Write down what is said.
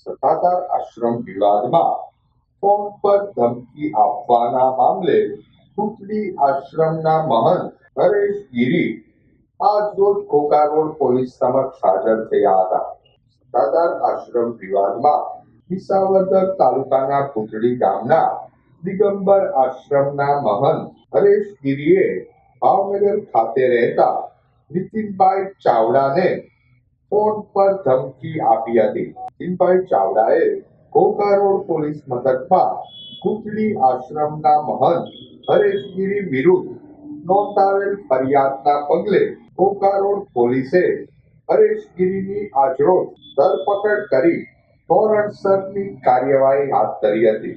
સત્તાધાર આશ્રમ વિવાદમાં. ફોન પર ધમકી આપવાના મામલે કુટલી આશ્રમના મહંત હરેશ ગીરી આજ રોજ રોડ પોલીસ સમક્ષ હાજર થયા હતા. સત્તાધાર આશ્રમ વિવાદમાં વિસાવદર તાલુકાના કુટડી ગામના દિગંબર આશ્રમના મહંત હરેશ ગીરીએ ભાવનગર ખાતે રહેતા નીતિનભાઈ ચાવડાને ફોન પર ધમકી આપી હતી. નીતિનભાઈ ચાવડાએ ઘોઘા પોલીસ મથકમાં કુટડી આશ્રમના મહંત હરેશગીરી વિરુદ્ધ નોંધાવેલ ફરિયાદના પગલે ઘોઘા રોડ પોલીસે હરેશગીરીની આજરોજ ધરપકડ કરી ધોરણસરની કાર્યવાહી હાથ ધરી હતી.